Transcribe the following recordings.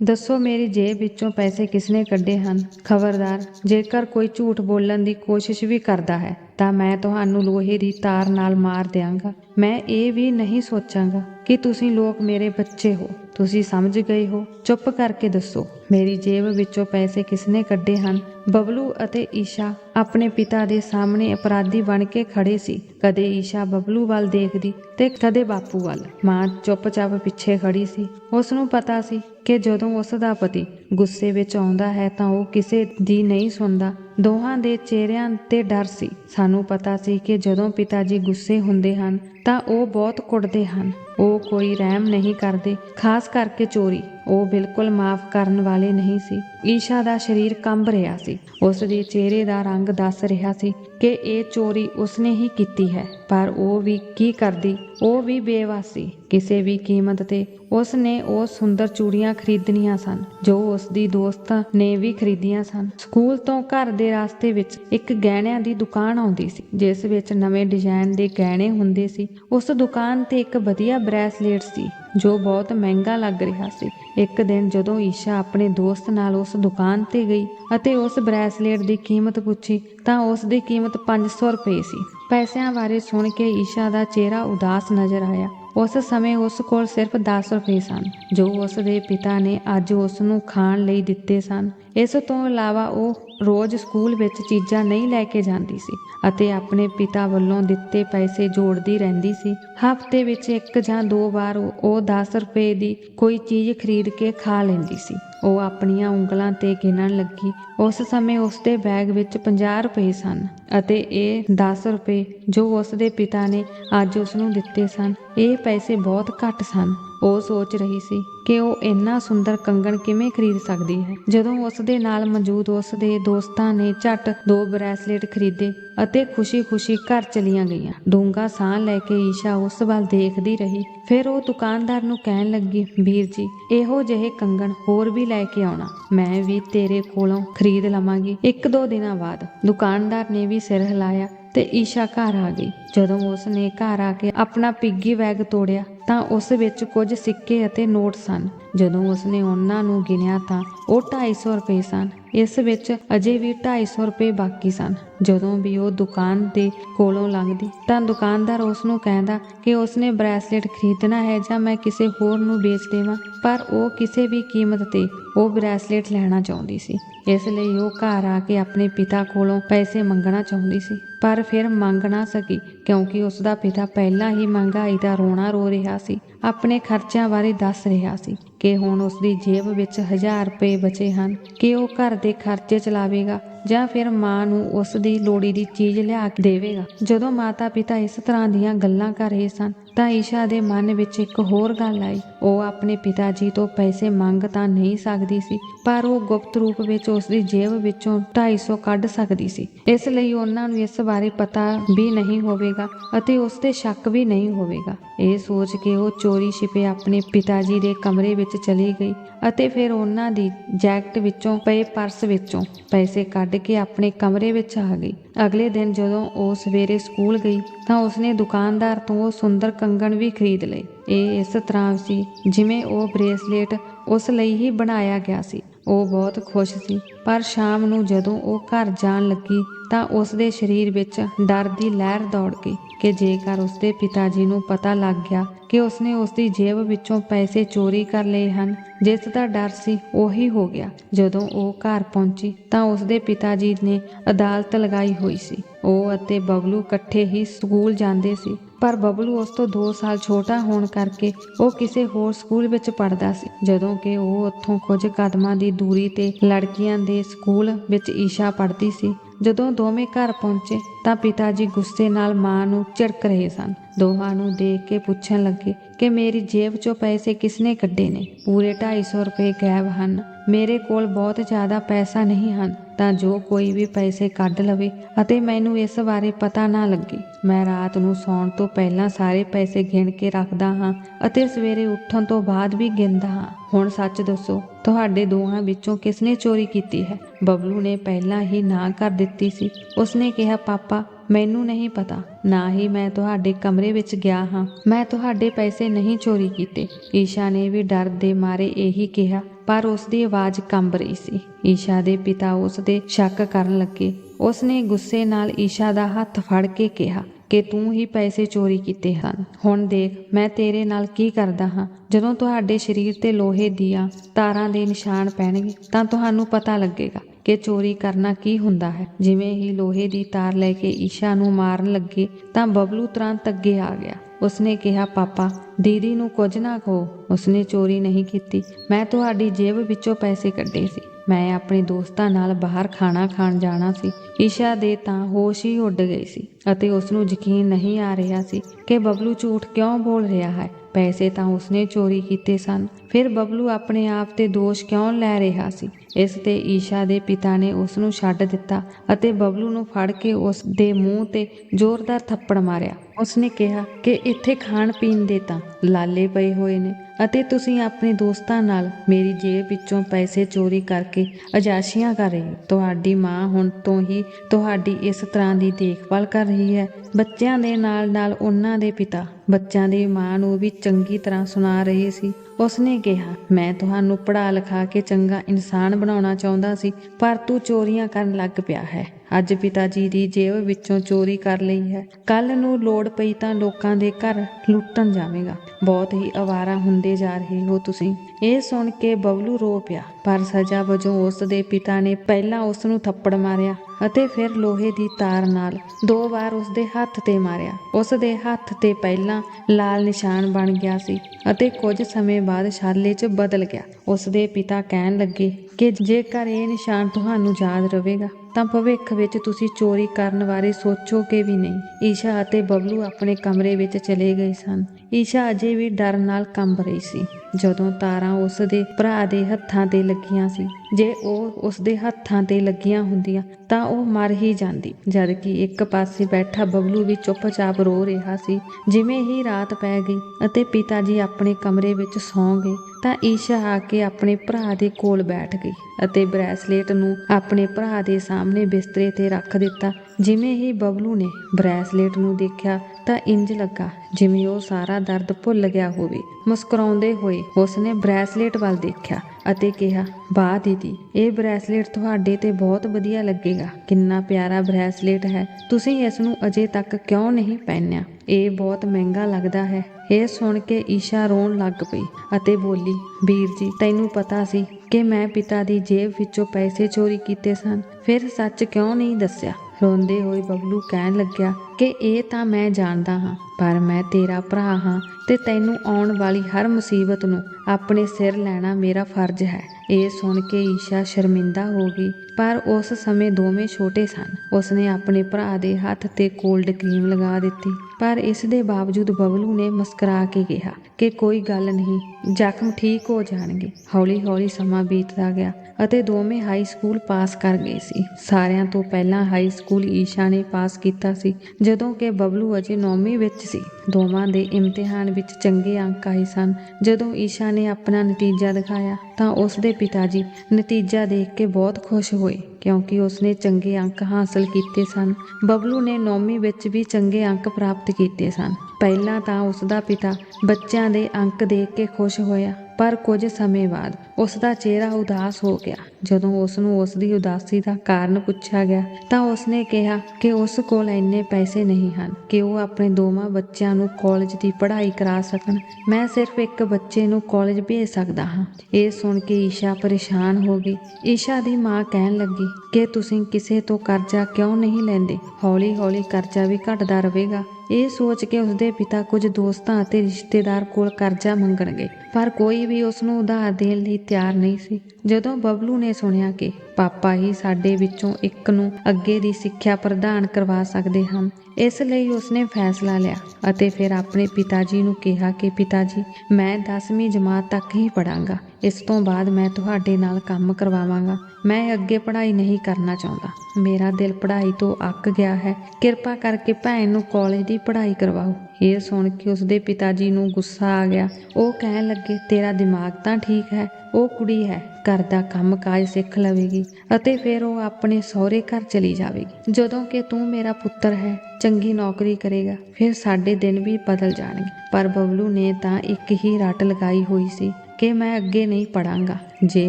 ਦੱਸੋ ਮੇਰੀ ਜੇਬ ਵਿੱਚੋਂ ਪੈਸੇ ਕਿਸਨੇ ਕੱਢੇ ਹਨ? ਖਬਰਦਾਰ, ਜੇਕਰ ਕੋਈ ਝੂਠ ਬੋਲਣ ਦੀ ਕੋਸ਼ਿਸ਼ ਵੀ ਕਰਦਾ ਹੈ। ਤਾਂ ਮੈਂ ਤੁਹਾਨੂੰ ਲੋਹੇ ਦੀ ਤਾਰ ਨਾਲ ਮਾਰ ਦਿਆਂਗਾ। ਮੈਂ ਇਹ ਵੀ ਨਹੀਂ ਸੋਚਾਂਗਾ ਕਿ ਤੁਸੀਂ ਲੋਕ ਮੇਰੇ ਬੱਚੇ ਹੋ। ਤੁਸੀਂ ਸਮਝ ਗਏ ਹੋ। ਚੁੱਪ ਕਰਕੇ ਦੱਸੋ, ਮੇਰੀ ਜੇਬ ਵਿੱਚੋਂ ਪੈਸੇ ਕਿਸਨੇ ਕੱਢੇ ਹਨ? ਬਬਲੂ ਅਤੇ ਈਸ਼ਾ ਆਪਣੇ ਪਿਤਾ ਦੇ ਸਾਹਮਣੇ ਅਪਰਾਧੀ ਬਣ ਕੇ ਖੜੇ ਸੀ। ਕਦੇ ਈਸ਼ਾ ਬਬਲੂ ਵੱਲ ਦੇਖਦੀ ਤੇ ਕਦੇ ਬਾਪੂ ਵੱਲ। ਮਾਂ ਚੁੱਪਚਾਪ ਪਿੱਛੇ ਖੜੀ ਸੀ। ਉਸ ਨੂੰ ਪਤਾ ਸੀ ਕਿ ਜਦੋਂ ਉਸ ਦਾ ਪਤੀ ਗੁੱਸੇ ਵਿੱਚ ਆਉਂਦਾ ਹੈ ਤਾਂ ਉਹ ਕਿਸੇ ਦੀ ਨਹੀਂ ਸੁਣਦਾ। ਦੋਹਾਂ ਦੇ ਚਿਹਰਿਆਂ ਤੇ ਡਰ ਸੀ। ਸਾਨੂੰ ਪਤਾ ਸੀ ਕਿ ਜਦੋਂ ਪਿਤਾ ਜੀ ਗੁੱਸੇ ਹੁੰਦੇ ਹਨ ਤਾਂ ਉਹ ਬਹੁਤ ਕੁੱਟਦੇ ਹਨ। ਉਹ ਕੋਈ ਰਹਿਮ ਨਹੀਂ ਕਰਦੇ, ਖਾਸ ਕਰਕੇ ਚੋਰੀ। ਉਹ ਬਿਲਕੁਲ ਮਾਫ ਕਰਨ ਵਾਲੇ ਨਹੀਂ ਸੀ। ਈਸ਼ਾ ਦਾ ਸਰੀਰ ਕੰਬ ਰਿਹਾ ਸੀ। ਉਸ ਦੇ ਚਿਹਰੇ ਦਾ ਰੰਗ ਦੱਸ ਰਿਹਾ ਸੀ ਕਿ ਇਹ ਚੋਰੀ ਉਸਨੇ ਹੀ ਕੀਤੀ ਹੈ। ਪਰ ਉਹ ਵੀ ਕੀ ਕਰਦੀ? ਉਹ ਵੀ ਬੇਵਸ। ਕਿਸੇ ਵੀ ਕੀਮਤ ਤੇ ਉਸ ਨੇ ਉਹ ਸੁੰਦਰ ਚੂੜੀਆਂ ਖਰੀਦਣੀਆਂ ਸਨ, ਜੋ ਉਸ ਦੀ ਦੋਸਤ ਨੇ ਵੀ ਖਰੀਦੀਆਂ ਸਨ। ਸਕੂਲ ਤੋਂ ਘਰ ਦੇ ਰਸਤੇ ਵਿੱਚ ਇੱਕ ਗਹਿਣਿਆਂ ਦੀ ਦੁਕਾਨ ਆਉਂਦੀ ਸੀ, ਜਿਸ ਵਿੱਚ ਨਵੇਂ ਡਿਜ਼ਾਈਨ ਦੇ ਗਹਿਣੇ ਹੁੰਦੇ ਸੀ। ਉਸ ਦੁਕਾਨ ਤੇ ਇੱਕ ਵਧੀਆ ਬ੍ਰੈਸਲੇਟ ਸੀ। ਜੋ ਬਹੁਤ ਮਹਿੰਗਾ ਲੱਗ ਰਿਹਾ ਸੀ। ਇੱਕ ਦਿਨ ਜਦੋਂ ਈਸ਼ਾ ਆਪਣੇ ਦੋਸਤ ਨਾਲ ਉਸ ਦੁਕਾਨ ਤੇ ਗਈ ਅਤੇ ਉਸ ਬ੍ਰੈਸਲੇਟ ਦੀ ਕੀਮਤ ਪੁੱਛੀ, ਤਾਂ ਉਸ ਦੀ ਕੀਮਤ 500 ਰੁਪਏ ਸੀ। ਪੈਸਿਆਂ ਬਾਰੇ ਸੁਣ ਕੇ ਈਸ਼ਾ ਦਾ ਚਿਹਰਾ ਉਦਾਸ ਨਜ਼ਰ ਆਇਆ। ਉਸ ਸਮੇਂ ਉਸ ਕੋਲ ਸਿਰਫ 10 ਰੁਪਏ ਸਨ, ਜੋ ਉਸ ਦੇ ਪਿਤਾ ਨੇ ਅੱਜ ਉਸ ਨੂੰ ਖਾਣ ਲਈ ਦਿੱਤੇ ਸਨ। ਇਸ ਤੋਂ ਇਲਾਵਾ ਉਹ ਰੋਜ਼ ਸਕੂਲ ਵਿੱਚ ਚੀਜ਼ਾਂ ਨਹੀਂ ਲੈ ਕੇ ਜਾਂਦੀ ਸੀ ਅਤੇ ਆਪਣੇ ਪਿਤਾ ਵੱਲੋਂ ਦਿੱਤੇ ਪੈਸੇ ਜੋੜਦੀ ਰਹਿੰਦੀ ਸੀ। ਹਫ਼ਤੇ ਵਿੱਚ ਇੱਕ ਜਾਂ ਦੋ ਵਾਰ ਉਹ 10 ਰੁਪਏ ਦੀ ਕੋਈ ਚੀਜ਼ ਖਰੀਦ ਕੇ ਖਾ ਲੈਂਦੀ ਸੀ। ਉਹ ਆਪਣੀਆਂ ਉਂਗਲਾਂ ਤੇ ਗਿਣਨ ਲੱਗੀ। ਉਸ ਸਮੇਂ ਉਸ ਦੇ ਬੈਗ ਵਿੱਚ 50 ਰੁਪਏ ਸਨ ਅਤੇ ਇਹ 10 ਰੁਪਏ ਜੋ ਉਸ ਦੇ ਪਿਤਾ ਨੇ ਅੱਜ ਉਸ ਨੂੰ ਦਿੱਤੇ ਸਨ, ਇਹ ਪੈਸੇ ਬਹੁਤ ਘੱਟ ਸਨ। ਉਹ ਸੋਚ ਰਹੀ ਸੀ ਕਿ ਉਹ ਇੰਨਾ ਸੁੰਦਰ ਕੰਗਣ ਕਿਵੇਂ ਖਰੀਦ ਸਕਦੀ ਹੈ। ਜਦੋਂ ਉਸ ਦੇ ਨਾਲ ਮੌਜੂਦ ਉਸ ਦੇ ਦੋਸਤਾਂ ਨੇ ਝਟ ਦੋ ਬ੍ਰੈਸਲੇਟ ਖਰੀਦੇ ਅਤੇ ਖੁਸ਼ੀ-ਖੁਸ਼ੀ ਘਰ ਚਲੀਆਂ ਗਈਆਂ। ਡੂੰਗਾ ਸਾਹ ਲੈ ਕੇ ਈਸ਼ਾ ਉਸ ਵੱਲ ਦੇਖਦੀ ਰਹੀ। ਫਿਰ ਉਹ ਦੁਕਾਨਦਾਰ ਨੂੰ ਕਹਿਣ ਲੱਗੀ, ਵੀਰ ਜੀ, ਇਹੋ ਜਿਹੇ ਕੰਗਣ ਹੋਰ ਵੀ ਲੈ ਕੇ ਆਉਣਾ। ਮੈਂ ਵੀ ਤੇਰੇ ਕੋਲੋਂ ਖਰੀਦ ਲਵਾਂਗੀ ਇੱਕ ਦੋ ਦਿਨਾਂ ਬਾਅਦ। ਦੁਕਾਨਦਾਰ ਨੇ ਵੀ ਸਿਰ ਹਿਲਾਇਆ ਤੇ ਈਸ਼ਾ ਘਰ ਆ ਗਈ। ਜਦੋਂ ਉਸ ਨੇ ਘਰ ਆ ਕੇ ਆਪਣਾ ਪਿੱਗੀ ਬੈਗ ਤੋੜਿਆ, ਤਾਂ ਉਸ ਵਿੱਚ ਕੁਝ ਸਿੱਕੇ ਅਤੇ ਨੋਟ ਸਨ। ਜਦੋਂ ਉਸ ਨੇ ਉਹਨਾਂ ਨੂੰ ਗਿਣਿਆ, ਤਾਂ ਉਹ 250 ਰੁਪਏ ਸਨ। ਇਸ ਵਿੱਚ ਅਜੇ ਵੀ 250 ਰੁਪਏ ਬਾਕੀ ਸਨ। ਜਦੋਂ ਵੀ ਉਹ ਦੁਕਾਨ ਦੇ ਕੋਲੋਂ ਲੰਘਦੀ, ਤਾਂ ਦੁਕਾਨਦਾਰ ਉਸ ਨੂੰ ਕਹਿੰਦਾ ਕਿ ਉਸ ਨੇ ਬ੍ਰੈਸਲੇਟ ਖਰੀਦਣਾ ਹੈ ਜਾਂ ਮੈਂ ਕਿਸੇ ਹੋਰ ਨੂੰ ਵੇਚ ਦੇਵਾਂ, ਪਰ ਉਹ ਕਿਸੇ ਵੀ ਕੀਮਤ ਤੇ ਉਹ ਬ੍ਰੈਸਲੇਟ ਲੈਣਾ ਚਾਹੁੰਦੀ ਸੀ। ਇਸ ਲਈ ਉਹ ਘਰ ਆ ਕੇ ਆਪਣੇ ਪਿਤਾ ਕੋਲੋਂ ਪੈਸੇ ਮੰਗਣਾ ਚਾਹੁੰਦੀ ਸੀ। ਪਰ ਫਿਰ ਮੰਗ ਨਾ ਸਕੀ। ਕਿਉਂਕਿ ਉਸ ਦਾ ਪਿਤਾ ਪਹਿਲਾਂ ਹੀ ਮਹਿੰਗਾਈ ਦਾ ਰੋਣਾ ਰੋ ਰਿਹਾ ਸੀ। ਆਪਣੇ ਖਰਚਿਆਂ ਬਾਰੇ ਦੱਸ ਰਿਹਾ ਸੀ ਕਿ ਹੁਣ ਉਸ ਦੀ ਜੇਬ ਵਿੱਚ 1000 ਰੁਪਏ ਬਚੇ ਹਨ, ਕਿ ਉਹ ਘਰ ਦੇ ਖਰਚੇ ਚਲਾਵੇਗਾ ਜਾਂ ਫਿਰ ਮਾਂ ਨੂੰ ਉਸ ਦੀ ਲੋੜੀ ਦੀ ਚੀਜ਼ ਲਿਆ ਕੇ ਦੇਵੇਗਾ। ਜਦੋਂ ਮਾਤਾ-ਪਿਤਾ ਇਸ ਤਰ੍ਹਾਂ ਦੀਆਂ ਗੱਲਾਂ ਕਰ ਰਹੇ ਸਨ, ਤਾਂ ਈਸ਼ਾ ਦੇ ਮਨ ਵਿੱਚ ਇੱਕ ਹੋਰ ਗੱਲ ਆਈ। ਉਹ ਆਪਣੇ ਪਿਤਾ ਜੀ ਤੋਂ ਪੈਸੇ ਮੰਗ ਤਾਂ ਨਹੀਂ ਸਕਦੀ ਸੀ, ਪਰ ਉਹ ਗੁਪਤ ਰੂਪ ਵਿੱਚ ਉਸ ਦੀ ਜੇਬ ਵਿੱਚੋਂ 250 ਕੱਢ ਸਕਦੀ ਸੀ। ਇਸ ਲਈ ਉਹਨਾਂ ਨੂੰ ਇਸ ਬਾਰੇ ਪਤਾ ਵੀ ਨਹੀਂ ਹੋਵੇਗਾ ਅਤੇ ਉਸ ਤੇ ਸ਼ੱਕ ਵੀ ਨਹੀਂ ਹੋਵੇਗਾ। ਇਹ ਸੋਚ ਕੇ ਉਹ ਚੋਰੀ ਛਿਪੇ ਆਪਣੇ ਪਿਤਾ ਜੀ ਦੇ ਕਮਰੇ ਵਿੱਚ ਚਲੀ ਗਈ ਅਤੇ ਫਿਰ ਉਹਨਾਂ ਦੀ ਜੈਕਟ ਵਿੱਚੋਂ ਪਏ ਪਰਸ ਵਿੱਚੋਂ ਪੈਸੇ ਕੱਢ ਕੇ ਆਪਣੇ ਕਮਰੇ ਵਿੱਚ ਆ ਗਈ। ਅਗਲੇ ਦਿਨ ਜਦੋਂ ਉਹ ਸਵੇਰੇ ਸਕੂਲ ਗਈ ਤਾਂ ਉਸਨੇ ਦੁਕਾਨਦਾਰ ਤੋਂ ਉਹ ਸੁੰਦਰ ਕੰਗਣ ਵੀ ਖਰੀਦ ਲਏ। ਇਹ ਇਸ ਤਰ੍ਹਾਂ ਸੀ ਜਿਵੇਂ ਉਹ ਬ੍ਰੇਸਲੇਟ ਉਸ ਲਈ ਹੀ ਬਣਾਇਆ ਗਿਆ ਸੀ। ਉਹ ਬਹੁਤ ਖੁਸ਼ ਸੀ ਪਰ ਸ਼ਾਮ ਨੂੰ ਜਦੋਂ ਉਹ ਘਰ ਜਾਣ ਲੱਗੀ ਤਾਂ ਉਸ ਦੇ ਸਰੀਰ ਵਿੱਚ ਡਰ ਦੀ ਲਹਿਰ ਦੌੜ ਗਈ ਕਿ ਜੇਕਰ ਉਸ ਦੇ ਪਿਤਾ ਜੀ ਨੂੰ ਪਤਾ ਲੱਗ ਗਿਆ ਕਿ ਉਸਨੇ ਉਸ ਦੀ ਜੇਬ ਵਿੱਚੋਂ ਪੈਸੇ ਚੋਰੀ ਕਰ ਲਏ ਹਨ, ਜਿਸ ਦਾ ਡਰ ਸੀ ਉਹੀ ਹੋ ਗਿਆ। ਜਦੋਂ ਉਹ ਘਰ ਪਹੁੰਚੀ ਤਾਂ ਉਸ ਦੇ ਪਿਤਾ ਜੀ ਨੇ ਅਦਾਲਤ ਲਗਾਈ ਹੋਈ ਸੀ। ਉਹ ਅਤੇ ਬਬਲੂ ਇਕੱਠੇ ਹੀ ਸਕੂਲ ਜਾਂਦੇ ਸੀ, ਪਰ ਬਬਲੂ ਉਸ ਤੋਂ 2 ਸਾਲ ਛੋਟਾ ਹੋਣ ਕਰਕੇ ਉਹ ਕਿਸੇ ਹੋਰ ਸਕੂਲ ਵਿੱਚ ਪੜ੍ਹਦਾ ਸੀ। ਜਦੋਂ ਕਿ ਉਹ ਉੱਥੋਂ ਕੁਝ ਕਦਮਾਂ ਦੀ ਦੂਰੀ ਤੇ ਲੜਕੀਆਂ ਦੇ ਸਕੂਲ ਵਿੱਚ ਈਸ਼ਾ ਪੜ੍ਹਦੀ ਸੀ ਜਦੋਂ ਦੋਵੇਂ ਘਰ ਪਹੁੰਚੇ ਤਾਂ ਪਿਤਾ ਜੀ ਗੁੱਸੇ ਨਾਲ ਮਾਂ ਨੂੰ ਝਿੜਕ ਰਹੇ ਸਨ। ਦੋਹਾਂ ਨੂੰ ਦੇਖ ਕੇ ਪੁੱਛਣ ਲੱਗੇ ਕਿ ਮੇਰੀ ਜੇਬ 'ਚੋਂ ਪੈਸੇ ਕਿਸਨੇ ਕੱਢੇ ਨੇ? ਪੂਰੇ 250 ਰੁਪਏ ਗਾਇਬ ਹਨ। ਮੇਰੇ ਕੋਲ ਬਹੁਤ ਜ਼ਿਆਦਾ ਪੈਸਾ ਨਹੀਂ ਹਨ, ਤਾਂ ਜੋ ਕੋਈ ਵੀ ਪੈਸੇ ਕੱਢ ਲਵੇ ਅਤੇ ਮੈਨੂੰ ਇਸ ਬਾਰੇ ਪਤਾ ਨਾ ਲੱਗੇ। ਮੈਂ ਰਾਤ ਨੂੰ ਸੌਣ ਤੋਂ ਪਹਿਲਾਂ ਸਾਰੇ ਪੈਸੇ ਗਿਣ ਕੇ ਰੱਖਦਾ ਹਾਂ ਅਤੇ ਸਵੇਰੇ ਉੱਠਣ ਤੋਂ ਬਾਅਦ ਵੀ ਗਿਣਦਾ ਹਾਂ। ਹੁਣ ਸੱਚ ਦੱਸੋ, ਤੁਹਾਡੇ ਦੋਹਾਂ ਵਿੱਚੋਂ ਕਿਸਨੇ ਚੋਰੀ ਕੀਤੀ ਹੈ? ਬਬਲੂ ਨੇ ਪਹਿਲਾਂ ਹੀ ਨਾ ਕਰ ਦਿੱਤੀ ਸੀ। ਉਸਨੇ ਕਿਹਾ, ਪਾਪਾ ਮੈਨੂੰ ਨਹੀਂ ਪਤਾ। ਨਾ ਹੀ ਮੈਂ ਤੁਹਾਡੇ ਕਮਰੇ ਵਿੱਚ ਗਿਆ ਹਾਂ। ਮੈਂ ਤੁਹਾਡੇ ਪੈਸੇ ਨਹੀਂ ਚੋਰੀ ਕੀਤੇ। ਈਸ਼ਾ ਨੇ ਵੀ ਡਰ ਦੇ ਮਾਰੇ ਇਹੀ ਕਿਹਾ, ਪਰ ਉਸ ਦੀ ਆਵਾਜ਼ ਕੰਬ ਰਹੀ ਸੀ। ਈਸ਼ਾ ਦੇ ਪਿਤਾ ਉਸ ਦੇ ਸ਼ੱਕ ਕਰਨ ਲੱਗੇ। ਉਸ ਨੇ ਗੁੱਸੇ ਨਾਲ ਈਸ਼ਾ ਦਾ ਹੱਥ ਫੜ ਕੇ ਕਿਹਾ ਕਿ ਤੂੰ ਹੀ ਪੈਸੇ ਚੋਰੀ ਕੀਤੇ ਹਨ। ਹੁਣ ਦੇਖ, ਮੈਂ ਤੇਰੇ ਨਾਲ ਕੀ ਕਰਦਾ ਹਾਂ? ਜਦੋਂ ਤੁਹਾਡੇ ਸਰੀਰ ਤੇ ਲੋਹੇ ਦੀਆਂ ਤਾਰਾਂ ਦੇ ਨਿਸ਼ਾਨ ਪੈਣਗੇ, ਤਾਂ ਤੁਹਾਨੂੰ ਪਤਾ ਲੱਗੇਗਾ। ਕਿ ਚੋਰੀ ਕਰਨਾ ਕੀ ਹੁੰਦਾ ਹੈ? ਜਿਵੇਂ ਹੀ ਲੋਹੇ ਦੀ ਤਾਰ ਲੈ ਕੇ ਈਸ਼ਾ ਨੂੰ ਮਾਰਨ ਲੱਗੇ, ਤਾਂ ਬਬਲੂ ਤੁਰੰਤ ਅੱਗੇ ਆ ਗਿਆ। ਉਸਨੇ ਕਿਹਾ, ਪਾਪਾ, ਦੀਦੀ ਨੂੰ ਕੁਝ ਨਾ ਕਹੋ। ਉਸਨੇ ਚੋਰੀ ਨਹੀਂ ਕੀਤੀ। ਮੈਂ ਤੁਹਾਡੀ ਜੇਬ ਵਿੱਚੋਂ ਪੈਸੇ ਕੱਢੇ ਸੀ। ਮੈਂ ਆਪਣੇ ਦੋਸਤਾਂ ਨਾਲ ਬਾਹਰ ਖਾਣਾ ਖਾਣ ਜਾਣਾ ਸੀ। ਈਸ਼ਾ ਦੇ ਤਾਂ ਹੋਸ਼ ਹੀ ਉੱਡ ਗਈ ਸੀ ਅਤੇ ਉਸ ਨੂੰ ਯਕੀਨ ਨਹੀਂ ਆ ਰਿਹਾ ਸੀ ਕਿ ਬਬਲੂ ਝੂਠ ਕਿਉਂ ਬੋਲ ਰਿਹਾ ਹੈ। ਪੈਸੇ ਤਾਂ ਉਸਨੇ ਚੋਰੀ ਕੀਤੇ ਸਨ। ਫਿਰ ਬਬਲੂ ਆਪਣੇ ਆਪ ਤੇ ਦੋਸ਼ ਕਿਉਂ ਲੈ ਰਿਹਾ ਸੀ? ਇਸ ਤੇ ਈਸ਼ਾ ਦੇ ਪਿਤਾ ਨੇ ਉਸ ਨੂੰ ਛੱਡ ਦਿੱਤਾ ਅਤੇ ਬਬਲੂ ਨੂੰ ਫੜ ਕੇ ਉਸ ਦੇ ਮੂੰਹ ਤੇ ਜ਼ੋਰਦਾਰ ਥੱਪੜ ਮਾਰਿਆ। ਉਸਨੇ ਕਿਹਾ ਕਿ ਇੱਥੇ ਖਾਣ ਪੀਣ ਦੇ ਤਾਂ ਲਾਲੇ ਪਏ ਹੋਏ ਨੇ। ਅਤੇ ਤੁਸੀਂ ਆਪਣੇ ਦੋਸਤਾਂ ਨਾਲ ਮੇਰੀ ਜੇਬ ਵਿੱਚੋਂ ਪੈਸੇ ਚੋਰੀ ਕਰਕੇ ਅਜਾਸ਼ੀਆਂ ਕਰ ਰਹੇ ਹੋ। ਤੁਹਾਡੀ ਮਾਂ ਹੁਣ ਤੋਂ ਹੀ ਤੁਹਾਡੀ ਇਸ ਤਰ੍ਹਾਂ ਦੀ ਦੇਖਭਾਲ ਕਰ ਰਹੀ ਹੈ। ਬੱਚਿਆਂ ਦੇ ਨਾਲ ਨਾਲ ਉਹਨਾਂ ਦੇ ਪਿਤਾ, ਬੱਚਿਆਂ ਦੀ ਮਾਂ ਨੂੰ ਵੀ ਚੰਗੀ ਤਰ੍ਹਾਂ ਸੁਣਾ ਰਹੇ ਸੀ। ਉਸਨੇ ਕਿਹਾ, ਮੈਂ ਤੁਹਾਨੂੰ ਪੜ੍ਹਾ ਲਿਖਾ ਕੇ ਚੰਗਾ ਇਨਸਾਨ ਬਣਾਉਣਾ ਚਾਹੁੰਦਾ ਸੀ, ਪਰ ਤੂੰ ਚੋਰੀਆਂ ਕਰਨ ਲੱਗ ਪਿਆ ਹੈ। ਅੱਜ ਪਿਤਾ ਜੀ ਦੀ ਜੇਬ ਵਿੱਚੋਂ ਚੋਰੀ ਕਰ ਲਈ ਹੈ। ਕੱਲ ਨੂੰ ਲੋੜ ਪਈ ਤਾਂ ਲੋਕਾਂ ਦੇ ਘਰ ਲੁੱਟਣ ਜਾਵੇਂਗਾ। ਬਹੁਤ ਹੀ ਅਵਾਰਾ ਹੁੰਦੇ ਜਾ ਰਹੇ ਹੋ ਤੁਸੀਂ। ਇਹ ਸੁਣ ਕੇ ਬਬਲੂ ਰੋ ਪਿਆ। ਪਰ ਸਜ਼ਾ ਵਜੋਂ ਉਸ ਦੇ ਪਿਤਾ ਨੇ ਪਹਿਲਾਂ ਉਸ ਨੂੰ ਥੱਪੜ ਮਾਰਿਆ ਅਤੇ ਫਿਰ ਲੋਹੇ ਦੀ ਤਾਰ ਨਾਲ ਦੋ ਵਾਰ ਉਸ ਦੇ ਹੱਥ ਤੇ ਮਾਰਿਆ। ਉਸ ਦੇ ਹੱਥ ਤੇ ਪਹਿਲਾਂ ਲਾਲ ਨਿਸ਼ਾਨ ਬਣ ਗਿਆ ਸੀ ਅਤੇ ਕੁਝ ਸਮੇਂ ਬਾਅਦ ਛਾਲੇ 'ਚ ਬਦਲ ਗਿਆ। ਉਸ ਦੇ ਪਿਤਾ ਕਹਿਣ ਲੱਗੇ ਕਿ ਜੇਕਰ ਇਹ ਨਿਸ਼ਾਨ ਤੁਹਾਨੂੰ ਯਾਦ ਰਹੇਗਾ ਤਾਂ ਭਵਿੱਖ ਵਿੱਚ ਤੁਸੀਂ ਚੋਰੀ ਕਰਨ ਬਾਰੇ ਸੋਚੋਗੇ ਵੀ ਨਹੀਂ। ਈਸ਼ਾ ਅਤੇ ਬਬਲੂ ਆਪਣੇ ਕਮਰੇ ਵਿੱਚ ਚਲੇ ਗਏ ਸਨ। ਈਸ਼ਾ ਅਜੇ ਵੀ ਡਰ ਨਾਲ ਕੰਬ ਰਹੀ ਸੀ, ਜਦੋਂ ਤਾਰਾਂ ਉਸ ਦੇ ਭਰਾ ਦੇ ਹੱਥਾਂ ਤੇ ਲੱਗੀਆਂ ਸੀ। ਜੇ ਉਹ ਉਸਦੇ ਹੱਥਾਂ ਤੇ ਲੱਗੀਆਂ ਹੁੰਦੀਆਂ ਤਾਂ ਉਹ ਮਰ ਹੀ ਜਾਂਦੀ। ਜਦ ਕਿ ਇੱਕ ਪਾਸੇ ਬੈਠਾ ਬਬਲੂ ਵੀ ਚੁੱਪਚਾਪ ਰੋ ਰਿਹਾ ਸੀ। ਜਿਵੇਂ ਹੀ ਰਾਤ ਪੈ ਗਈ ਅਤੇ ਪਿਤਾ ਜੀ ਆਪਣੇ ਕਮਰੇ ਵਿੱਚ ਸੌਂ ਗਏ ਤਾਂ ਈਸ਼ਾ ਆ ਕੇ ਆਪਣੇ ਭਰਾ ਦੇ ਕੋਲ ਬੈਠ ਗਈ ਅਤੇ ਬ੍ਰੈਸਲੇਟ ਨੂੰ ਆਪਣੇ ਭਰਾ ਦੇ ਸਾਹਮਣੇ ਬਿਸਤਰੇ ਤੇ ਰੱਖ ਦਿੱਤਾ ਜਿਵੇਂ ਹੀ ਬਬਲੂ ਨੇ ਬ੍ਰੈਸਲੇਟ ਨੂੰ ਦੇਖਿਆ ਤਾਂ ਇੰਜ ਲੱਗਾ ਜਿਵੇਂ ਉਹ ਸਾਰਾ ਦਰਦ ਭੁੱਲ ਗਿਆ ਹੋਵੇ। ਮੁਸਕਰਾਉਂਦੇ ਹੋਏ ਉਸਨੇ ਬ੍ਰੈਸਲੇਟ ਵੱਲ ਦੇਖਿਆ ਅਤੇ ਕਿਹਾ, ਵਾਹ ਦੀਦੀ, ਇਹ ਬ੍ਰੈਸਲੇਟ ਤੁਹਾਡੇ ਤੇ ਬਹੁਤ ਵਧੀਆ ਲੱਗੇਗਾ। ਕਿੰਨਾ ਪਿਆਰਾ ਬ੍ਰੈਸਲੇਟ ਹੈ। ਤੁਸੀਂ ਇਸ ਨੂੰ ਅਜੇ ਤੱਕ ਕਿਉਂ ਨਹੀਂ ਪਹਿਨਿਆ? ਇਹ ਬਹੁਤ ਮਹਿੰਗਾ ਲੱਗਦਾ ਹੈ। ਇਹ ਸੁਣ ਕੇ ਈਸ਼ਾ ਰੋਣ ਲੱਗ ਪਈ ਅਤੇ ਬੋਲੀ, ਵੀਰ ਜੀ, ਤੈਨੂੰ ਪਤਾ ਸੀ ਕਿ ਮੈਂ ਪਿਤਾ ਦੀ ਜੇਬ ਵਿੱਚੋਂ ਪੈਸੇ ਚੋਰੀ ਕੀਤੇ ਸਨ। ਫਿਰ ਸੱਚ ਕਿਉਂ ਨਹੀਂ ਦੱਸਿਆ? ਰੋਂਦੇ ਹੋਏ ਬਬਲੂ ਕਹਿਣ ਲੱਗਿਆ ਕਿ ਇਹ ਤਾਂ ਮੈਂ ਜਾਣਦਾ ਹਾਂ, ਪਰ ਮੈਂ ਤੇਰਾ ਭਰਾ ਹਾਂ ਤੇ ਤੈਨੂੰ ਆਉਣ ਵਾਲੀ ਹਰ ਮੁਸੀਬਤ ਨੂੰ ਆਪਣੇ ਸਿਰ ਲੈਣਾ ਮੇਰਾ ਫਰਜ਼ ਹੈ। ਇਹ ਸੁਣ ਕੇ ਈਸ਼ਾ ਸ਼ਰਮਿੰਦਾ ਹੋ ਗਈ, ਪਰ ਉਸ ਸਮੇਂ ਦੋਵੇਂ ਛੋਟੇ ਸਨ। ਉਸਨੇ ਆਪਣੇ ਭਰਾ ਦੇ ਹੱਥ ਤੇ ਕੋਲਡ ਕਰੀਮ ਲਗਾ ਦਿੱਤੀ, ਪਰ ਇਸ ਦੇ ਬਾਵਜੂਦ ਬਬਲੂ ਨੇ ਮੁਸਕਰਾ ਕੇ ਕਿਹਾ ਕਿ ਕੋਈ ਗੱਲ ਨਹੀਂ, ਜ਼ਖਮ ਠੀਕ ਹੋ ਜਾਣਗੇ। ਹੌਲੀ-ਹੌਲੀ ਸਮਾਂ ਬੀਤਦਾ ਗਿਆ ਅਤੇ ਦੋਵੇਂ ਹਾਈ ਸਕੂਲ ਪਾਸ ਕਰ ਗਏ ਸੀ। ਸਾਰਿਆਂ ਤੋਂ ਪਹਿਲਾਂ ਹਾਈ ਸਕੂਲ ਈਸ਼ਾ ਨੇ ਪਾਸ ਕੀਤਾ ਸੀ ਜਦੋਂ ਕਿ ਬਬਲੂ ਅਜੇ 9ਵੀਂ ਵਿੱਚ ਸੀ, ਦੋਵਾਂ ਦੇ ਇਮਤਿਹਾਨ ਵਿੱਚ ਚੰਗੇ ਅੰਕ ਆਏ ਸਨ। ਜਦੋਂ ਈਸ਼ਾ ਨੇ ਆਪਣਾ ਨਤੀਜਾ ਦਿਖਾਇਆ, ਤਾਂ ਉਸ ਦੇ ਪਿਤਾ ਜੀ ਨਤੀਜਾ ਦੇਖ ਕੇ ਬਹੁਤ ਖੁਸ਼ ਹੋਏ, ਕਿਉਂਕਿ ਉਸਨੇ ਚੰਗੇ ਅੰਕ ਹਾਸਲ ਕੀਤੇ ਸਨ। ਬਬਲੂ ਨੇ 9ਵੀਂ ਵਿੱਚ ਵੀ ਚੰਗੇ ਅੰਕ ਪ੍ਰਾਪਤ ਕੀਤੇ ਸਨ। ਪਹਿਲਾਂ ਤਾਂ ਉਸ ਦਾ ਪਿਤਾ ਬੱਚਿਆਂ ਦੇ ਅੰਕ ਦੇਖ ਕੇ ਖੁਸ਼ ਹੋਇਆ। ਪਰ ਕੁਝ ਸਮੇਂ ਬਾਅਦ ਉਸ ਦਾ ਚਿਹਰਾ ਉਦਾਸ ਹੋ ਗਿਆ। ਜਦੋਂ ਉਸ ਨੂੰ ਉਸ ਦੀ ਉਦਾਸੀ ਦਾ ਕਾਰਨ ਪੁੱਛਿਆ ਗਿਆ, ਤਾਂ ਉਸ ਨੇ ਕਿਹਾ ਕਿ ਉਸ ਕੋਲ ਇੰਨੇ ਪੈਸੇ ਨਹੀਂ ਹਨ ਕਿ ਉਹ ਆਪਣੇ ਦੋਵਾਂ ਬੱਚਿਆਂ ਨੂੰ ਕਾਲਜ ਦੀ ਪੜ੍ਹਾਈ ਕਰਾ ਸਕਣ। ਮੈਂ ਸਿਰਫ ਇੱਕ ਬੱਚੇ ਨੂੰ ਕਾਲਜ ਭੇਜ ਸਕਦਾ ਹਾਂ। ਇਹ ਸੁਣ ਕੇ ਈਸ਼ਾ ਪਰੇਸ਼ਾਨ ਹੋ ਗਈ। ਈਸ਼ਾ ਦੀ ਮਾਂ ਕਹਿਣ ਲੱਗੀ ਕਿ ਤੁਸੀਂ ਕਿਸੇ ਤੋਂ ਕਰਜ਼ਾ ਕਿਉਂ ਨਹੀਂ ਲੈਂਦੇ? ਹੌਲੀ-ਹੌਲੀ ਕਰਜ਼ਾ ਵੀ ਘਟਦਾ ਰਹੇਗਾ। ਇਹ ਸੋਚ ਕੇ ਉਸਦੇ ਪਿਤਾ ਕੁਝ ਦੋਸਤਾਂ ਅਤੇ ਰਿਸ਼ਤੇਦਾਰ ਕੋਲ ਕਰਜ਼ਾ ਮੰਗਣਗੇ ਪਰ ਕੋਈ ਵੀ ਉਸ ਨੂੰ ਉਧਾਰ ਦੇਣ ਲਈ ਤਿਆਰ ਨਹੀਂ ਸੀ। ਜਦੋਂ ਬਬਲੂ ਨੇ ਸੁਣਿਆ ਕਿ ਪਾਪਾ ਹੀ ਸਾਡੇ ਵਿੱਚੋਂ ਇੱਕ ਨੂੰ ਅੱਗੇ ਦੀ ਸਿੱਖਿਆ ਪ੍ਰਦਾਨ ਕਰਵਾ ਸਕਦੇ ਹਨ, ਇਸ ਲਈ ਉਸਨੇ ਫੈਸਲਾ ਲਿਆ ਅਤੇ ਫਿਰ ਆਪਣੇ ਪਿਤਾ ਜੀ ਨੂੰ ਕਿਹਾ ਕਿ ਪਿਤਾ ਜੀ ਮੈਂ 10ਵੀਂ ਜਮਾਤ ਤੱਕ ਹੀ ਪੜਾਂਗਾ ਇਸ ਤੋਂ ਬਾਅਦ ਮੈਂ ਤੁਹਾਡੇ ਨਾਲ ਕੰਮ ਕਰਵਾਵਾਂਗਾ। ਮੈਂ ਅੱਗੇ ਪੜ੍ਹਾਈ ਨਹੀਂ ਕਰਨਾ ਚਾਹੁੰਦਾ। ਮੇਰਾ ਦਿਲ ਪੜ੍ਹਾਈ ਤੋਂ ਅੱਕ ਗਿਆ ਹੈ। ਕਿਰਪਾ ਕਰਕੇ ਭੈਣ ਨੂੰ ਕਾਲਜ ਦੀ ਪੜ੍ਹਾਈ ਕਰਵਾਓ। ਇਹ ਸੁਣ ਕੇ ਉਸਦੇ ਪਿਤਾ ਜੀ ਨੂੰ ਗੁੱਸਾ ਆ ਗਿਆ। ਉਹ ਕਹਿਣ ਲੱਗੇ, ਤੇਰਾ ਦਿਮਾਗ ਤਾਂ ਠੀਕ ਹੈ, ਉਹ ਕੁੜੀ ਹੈ, ਘਰ ਦਾ ਕੰਮ ਕਾਜ ਸਿੱਖ ਲਵੇਗੀ ਅਤੇ ਫਿਰ ਉਹ ਆਪਣੇ ਸਹੁਰੇ ਘਰ ਚਲੀ ਜਾਵੇਗੀ। ਜਦੋਂ ਕਿ ਤੂੰ ਮੇਰਾ ਪੁੱਤਰ ਹੈ, ਚੰਗੀ ਨੌਕਰੀ ਕਰੇਗਾ, ਫਿਰ ਸਾਡੇ ਦਿਨ ਵੀ ਬਦਲ ਜਾਣਗੇ। ਪਰ ਬਬਲੂ ਨੇ ਤਾਂ ਇੱਕ ਹੀ ਰੱਟ ਲਗਾਈ ਹੋਈ ਸੀ। ਕਿ ਮੈਂ ਅੱਗੇ ਨਹੀਂ ਪੜਾਂਗਾ ਜੇ